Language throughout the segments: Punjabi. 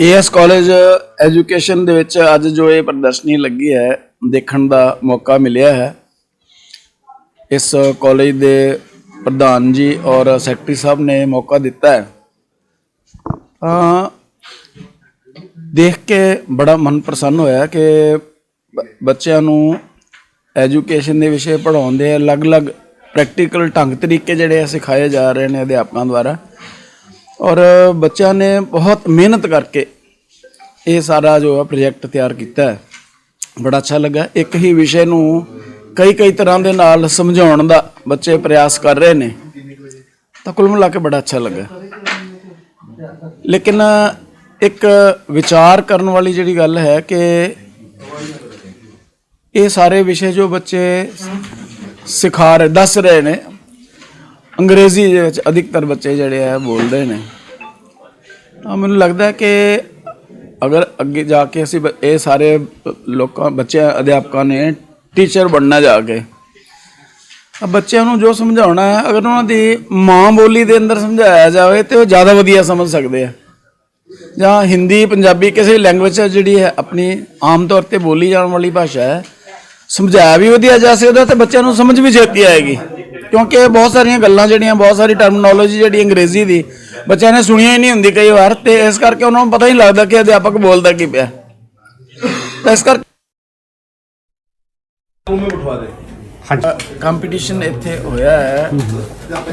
ਏਐਸ ਕਾਲਜ ਐਜੂਕੇਸ਼ਨ ਦੇ ਵਿੱਚ ਅੱਜ ਜੋ ਇਹ ਪ੍ਰਦਰਸ਼ਨੀ ਲੱਗੀ ਹੈ, ਦੇਖਣ ਦਾ ਮੌਕਾ ਮਿਲਿਆ ਹੈ। ਇਸ ਕਾਲਜ ਦੇ ਪ੍ਰਧਾਨ ਜੀ ਔਰ ਸੈਕਟਰੀ ਸਾਹਿਬ ਨੇ ਮੌਕਾ ਦਿੱਤਾ ਹੈ। ਤਾਂ ਦੇਖ ਕੇ ਬੜਾ ਮਨ ਪ੍ਰਸੰਨ ਹੋਇਆ ਕਿ ਬੱਚਿਆਂ ਨੂੰ ਐਜੂਕੇਸ਼ਨ ਦੇ ਵਿਸ਼ੇ ਪੜਾਉਣ ਦੇ ਅਲੱਗ-ਅਲੱਗ ਪ੍ਰੈਕਟੀਕਲ ਢੰਗ ਤਰੀਕੇ ਜਿਹੜੇ ਆ ਸਿਖਾਏ ਜਾ ਰਹੇ ਨੇ ਅਧਿਆਪਕਾਂ ਦੁਆਰਾ। ਔਰ ਬੱਚਿਆਂ ਨੇ ਬਹੁਤ ਮਿਹਨਤ ਕਰਕੇ ਇਹ ਸਾਰਾ ਜੋ ਹੈ ਪ੍ਰੋਜੈਕਟ ਤਿਆਰ ਕੀਤਾ ਹੈ। ਬੜਾ ਅੱਛਾ ਲੱਗਾ। ਇੱਕ ਹੀ ਵਿਸ਼ੇ ਨੂੰ ਕਈ ਕਈ ਤਰ੍ਹਾਂ ਦੇ ਨਾਲ ਸਮਝਾਉਣ ਦਾ ਬੱਚੇ ਪ੍ਰਯਾਸ ਕਰ ਰਹੇ ਨੇ। ਤਾਂ ਕੁੱਲ ਮਿਲਾ ਕੇ ਬੜਾ ਅੱਛਾ ਲੱਗਾ। ਲੇਕਿਨ ਇੱਕ ਵਿਚਾਰ ਕਰਨ ਵਾਲੀ ਜਿਹੜੀ ਗੱਲ ਹੈ ਕਿ ਇਹ ਸਾਰੇ ਵਿਸ਼ੇ ਜੋ ਬੱਚੇ ਸਿਖਾ ਰਹੇ, ਦੱਸ ਰਹੇ ਨੇ ਅੰਗਰੇਜ਼ੀ ਦੇ ਵਿੱਚ ਅਧਿਕਤਰ ਬੱਚੇ ਜਿਹੜੇ ਆ ਬੋਲਦੇ ਨੇ। ਤਾਂ ਮੈਨੂੰ ਲੱਗਦਾ ਕਿ ਅਗਰ ਅੱਗੇ ਜਾ ਕੇ ਅਸੀਂ ਬ- ਇਹ ਸਾਰੇ ਲੋਕਾਂ, ਬੱਚਿਆਂ, ਅਧਿਆਪਕਾਂ ਨੇ ਟੀਚਰ ਬਣਨਾ ਜਾ ਕੇ ਬੱਚਿਆਂ ਨੂੰ ਜੋ ਸਮਝਾਉਣਾ ਹੈ, ਅਗਰ ਉਹਨਾਂ ਦੀ ਮਾਂ ਬੋਲੀ ਦੇ ਅੰਦਰ ਸਮਝਾਇਆ ਜਾਵੇ ਤੇ ਉਹ ਜ਼ਿਆਦਾ ਵਧੀਆ ਸਮਝ ਸਕਦੇ ਆ। ਜਾਂ ਹਿੰਦੀ, ਪੰਜਾਬੀ ਕਿਸੇ ਲੈਂਗੁਏਜ ਜਿਹੜੀ ਹੈ ਆਪਣੀ ਆਮ ਤੌਰ ਤੇ ਬੋਲੀ ਜਾਣ ਵਾਲੀ ਭਾਸ਼ਾ ਹੈ, ਸਮਝਾਇਆ ਵੀ ਵਧੀਆ ਜਾ ਸਕਦਾ ਤੇ ਬੱਚਿਆਂ ਨੂੰ ਸਮਝ ਵੀ ਛੇਤੀ ਆਏਗੀ। ਕਿਉਂਕਿ ਬਹੁਤ ਸਾਰੀਆਂ ਗੱਲਾਂ ਜਿਹੜੀਆਂ ਬਹੁਤ ਸਾਰੀ ਟਰਮਨੋਲੋਜੀ ਜਿਹੜੀ ਅੰਗਰੇਜ਼ੀ ਦੀ ਬੱਚਿਆਂ ਨੇ ਸੁਣੀਆਂ ਹੀ ਨਹੀਂ ਹੁੰਦੀ ਕਈ ਵਾਰ ਤੇ ਇਸ ਕਰਕੇ ਉਹਨਾਂ ਨੂੰ ਪਤਾ ਹੀ ਨਹੀਂ ਲੱਗਦਾ ਕਿ ਅਧਿਆਪਕ ਬੋਲਦਾ ਕੀ ਪਿਆ। ਤਾਂ ਇਸ ਕਰਕੇ ਕੰਪੀਟੀਸ਼ਨ ਇੱਥੇ ਹੋਇਆ ਹੈ।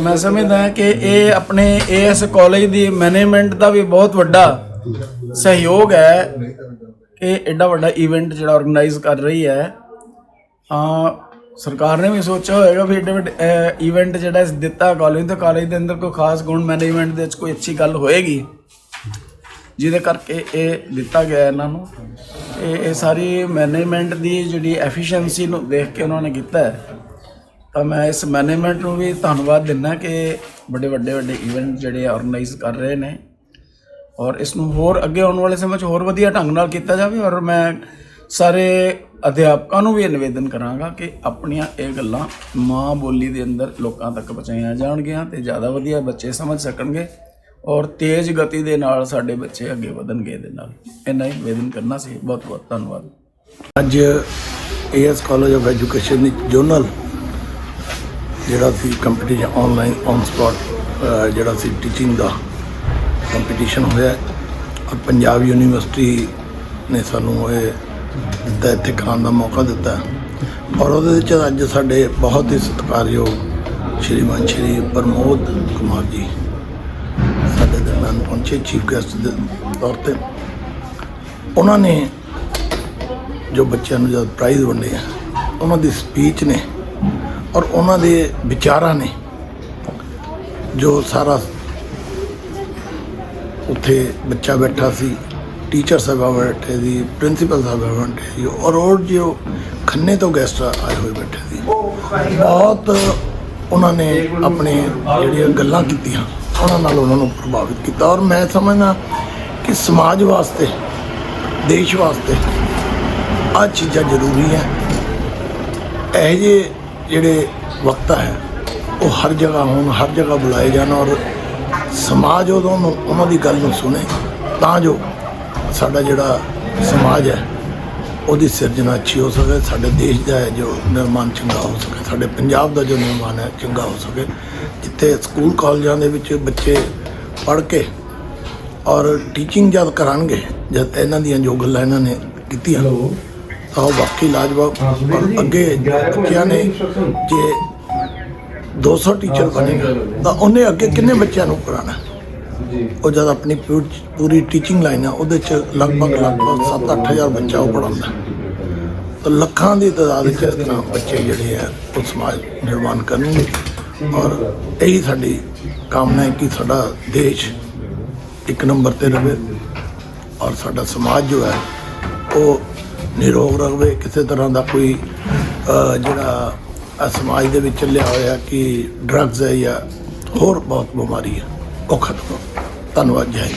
ਮੈਂ ਸਮਝਦਾ ਹਾਂ ਕਿ ਇਹ ਆਪਣੇ ਏਐਸ ਕਾਲਜ ਦੀ ਮੈਨੇਜਮੈਂਟ ਦਾ ਵੀ ਬਹੁਤ ਵੱਡਾ ਸਹਿਯੋਗ ਹੈ ਕਿ ਐਡਾ ਵੱਡਾ ਇਵੈਂਟ ਜਿਹੜਾ ਆਰਗੇਨਾਈਜ਼ ਕਰ ਰਹੀ ਹੈ। ਆ ਸਰਕਾਰ ਨੇ ਵੀ ਸੋਚਿਆ ਹੋਏਗਾ ਵੀ ਐਡੇ ਵੱਡੇ ਇਵੈਂਟ ਜਿਹੜਾ ਇਸ ਦਿੱਤਾ ਕਾਲਜ ਤੇ, ਕਾਲਜ ਦੇ ਅੰਦਰ ਕੋਈ ਖਾਸ ਗੁਣ ਮੈਨੇਜਮੈਂਟ ਦੇ ਵਿੱਚ ਕੋਈ ਅੱਛੀ ਗੱਲ ਹੋਏਗੀ? ਜਿਹਦੇ ਕਰਕੇ ਇਹ ਦਿੱਤਾ ਗਿਆ ਇਹਨਾਂ ਨੂੰ। ਇਹ ਇਹ ਸਾਰੀ ਮੈਨੇਜਮੈਂਟ ਦੀ ਜਿਹੜੀ ਐਫੀਸ਼ੀਐਂਸੀ ਨੂੰ ਦੇਖ ਕੇ ਉਹਨਾਂ ਨੇ ਕੀਤਾ ਹੈ। ਤਾਂ ਮੈਂ ਇਸ ਮੈਨੇਜਮੈਂਟ ਨੂੰ ਵੀ ਧੰਨਵਾਦ ਦਿੰਦਾ ਕਿ ਬੜੇ ਵੱਡੇ ਵੱਡੇ ਇਵੈਂਟ ਜਿਹੜੇ ਆਰਗੇਨਾਈਜ਼ ਕਰ ਰਹੇ ਨੇ। ਔਰ ਇਸ ਨੂੰ ਹੋਰ ਅੱਗੇ ਆਉਣ ਵਾਲੇ ਸਮੇਂ 'ਚ ਹੋਰ ਵਧੀਆ ਢੰਗ ਨਾਲ ਕੀਤਾ ਜਾਵੇ। ਔਰ ਮੈਂ ਸਾਰੇ ਅਧਿਆਪਕਾਂ ਨੂੰ ਵੀ ਨਿਵੇਦਨ ਕਰਾਂਗਾ ਕਿ ਆਪਣੀਆਂ ਇਹ ਗੱਲਾਂ ਮਾਂ ਬੋਲੀ ਦੇ ਅੰਦਰ ਲੋਕਾਂ ਤੱਕ ਪਹੁੰਚਾਈਆਂ ਜਾਣਗੀਆਂ ਤੇ ਜ਼ਿਆਦਾ ਵਧੀਆ ਬੱਚੇ ਸਮਝ ਸਕਣਗੇ ਔਰ ਤੇਜ਼ ਗਤੀ ਦੇ ਨਾਲ ਸਾਡੇ ਬੱਚੇ ਅੱਗੇ ਵਧਣਗੇ ਇਹਦੇ ਨਾਲ। ਇਹਨਾਂ ਹੀ ਨਿਵੇਦਨ ਕਰਨਾ ਸੀ। ਬਹੁਤ ਬਹੁਤ ਧੰਨਵਾਦ। ਅੱਜ ਏਐਸ ਕਾਲਜ ਆਫ ਐਜੂਕੇਸ਼ਨ ਦੀ ਜੋਨਲ ਜਿਹੜਾ ਸੀ ਕੰਪੀਟੀਸ਼ਨ ਆਨਲਾਈਨ ਔਨ ਸਪੌਟ ਜਿਹੜਾ ਸੀ ਟੀਚਿੰਗ ਦਾ ਕੰਪੀਟੀਸ਼ਨ ਹੋਇਆ ਔਰ ਪੰਜਾਬ ਯੂਨੀਵਰਸਿਟੀ ਨੇ ਸਾਨੂੰ ਇਹ ਦਿੱਤਾ ਇੱਥੇ ਖਾਣ ਦਾ ਮੌਕਾ ਦਿੱਤਾ। ਔਰ ਉਹਦੇ ਵਿੱਚ ਅੱਜ ਸਾਡੇ ਬਹੁਤ ਹੀ ਸਤਿਕਾਰਯੋਗ ਸ਼੍ਰੀਮਾਨ ਸ਼੍ਰੀ ਪ੍ਰਮੋਦ ਕੁਮਾਰ ਜੀ। ਸਾਡੇ ਦਰਮਿਆਨ ਪਹੁੰਚੇ ਚੀਫ ਗੈਸਟ ਦੇ ਤੌਰ ਤੇ। ਉਹਨਾਂ ਨੇ ਜੋ ਬੱਚਿਆਂ ਨੂੰ ਜਦ ਪ੍ਰਾਈਜ਼ ਵੰਡੇ ਉਹਨਾਂ ਦੀ ਸਪੀਚ ਨੇ ਔਰ ਉਹਨਾਂ ਦੇ ਵਿਚਾਰਾਂ ਨੇ ਜੋ ਸਾਰਾ ਉੱਥੇ ਬੱਚਾ ਬੈਠਾ ਸੀ। ਟੀਚਰ ਸਾਹਿਬਾ ਬੈਠੇ ਸੀ ਪ੍ਰਿੰਸੀਪਲ ਸਾਹਿਬਾ ਬੈਠੇ ਸੀ ਔਰ ਉਹ ਜੋ ਖੰਨੇ ਤੋਂ ਗੈਸਟ ਆਏ ਹੋਏ ਬੈਠੇ ਸੀ ਬਹੁਤ ਉਹਨਾਂ ਨੇ ਆਪਣੇ ਜਿਹੜੀਆਂ ਗੱਲਾਂ ਕੀਤੀਆਂ ਉਹਨਾਂ ਨਾਲ ਉਹਨਾਂ ਨੂੰ ਪ੍ਰਭਾਵਿਤ ਕੀਤਾ ਔਰ ਮੈਂ ਸਮਝਦਾ ਕਿ ਸਮਾਜ ਵਾਸਤੇ ਦੇਸ਼ ਵਾਸਤੇ ਆ ਚੀਜ਼ਾਂ ਜ਼ਰੂਰੀ ਹੈ ਇਹ ਜਿਹੇ ਜਿਹੜੇ ਵਕਤਾ ਹੈ ਉਹ ਹਰ ਜਗ੍ਹਾ ਹੋਣ ਹਰ ਜਗ੍ਹਾ ਬੁਲਾਏ ਜਾਣ ਔਰ ਸਮਾਜ ਉਦੋਂ ਉਹਨਾਂ ਦੀ ਗੱਲ ਨੂੰ ਸੁਣੇ ਤਾਂ ਜੋ ਸਾਡਾ ਜਿਹੜਾ ਸਮਾਜ ਹੈ ਉਹਦੀ ਸਿਰਜਣਾ ਅੱਛੀ ਹੋ ਸਕੇ ਸਾਡੇ ਦੇਸ਼ ਦਾ ਜੋ ਨਿਰਮਾਣ ਚੰਗਾ ਹੋ ਸਕੇ ਸਾਡੇ ਪੰਜਾਬ ਦਾ ਜੋ ਨਿਰਮਾਣ ਹੈ ਚੰਗਾ ਹੋ ਸਕੇ। ਜਿੱਥੇ ਸਕੂਲ ਕਾਲਜਾਂ ਦੇ ਵਿੱਚ ਬੱਚੇ ਪੜ੍ਹ ਕੇ ਔਰ ਟੀਚਿੰਗ ਜਦ ਕਰਾਂਗੇ ਜਦ ਇਹਨਾਂ ਦੀਆਂ ਜੋ ਗੱਲਾਂ ਇਹਨਾਂ ਨੇ ਕੀਤੀਆਂ ਤਾਂ ਉਹ ਵਾਕਈ ਲਾਜਵਾਬ ਔਰ ਅੱਗੇ ਬੱਚਿਆਂ ਨੇ ਜੇ 200 ਟੀਚਰ ਬਣੇਗਾ ਤਾਂ ਉਹਨੇ ਅੱਗੇ ਕਿੰਨੇ ਬੱਚਿਆਂ ਨੂੰ ਪੜਾਉਣਾ ਉਹ ਜਦ ਆਪਣੀ ਪੂ- ਪੂਰੀ ਟੀਚਿੰਗ ਲਾਈਨ ਆ, ਉਹਦੇ ਚ ਲਗਭਗ ਲਗਭਗ 7-8000 ਬੱਚਾ ਉਹ ਪੜਾਉਂਦਾ ਤਾਂ ਲੱਖਾਂ ਦੀ ਤਾਦਾਦ 'ਚ ਇਸ ਤਰ੍ਹਾਂ ਬੱਚੇ ਜਿਹੜੇ ਆ, ਉਹ ਸਮਾਜ ਨਿਰਮਾਣ ਕਰਨਗੇ। ਔਰ ਇਹੀ ਸਾਡੀ ਕਾਮਨਾ ਹੈ ਕਿ ਸਾਡਾ ਦੇਸ਼ ਇੱਕ ਨੰਬਰ ਤੇ ਰਹੇ ਔਰ ਸਾਡਾ ਸਮਾਜ ਜੋ ਹੈ, ਉਹ ਨਿਰੋਗ ਰਹੇ ਕਿਸੇ ਤਰ੍ਹਾਂ ਦਾ ਕੋਈ ਜਿਹੜਾ ਸਮਾਜ ਦੇ ਵਿੱਚ ਚੱਲਿਆ ਹੋਇਆ ਕਿ ਡਰੱਗਸ ਹੈ ਜਾਂ ਹੋਰ ਬਹੁਤ ਬਿਮਾਰੀ ਹੈ। ਉਹ ਖਤਮ ਧੰਨਵਾਦ ਜੈ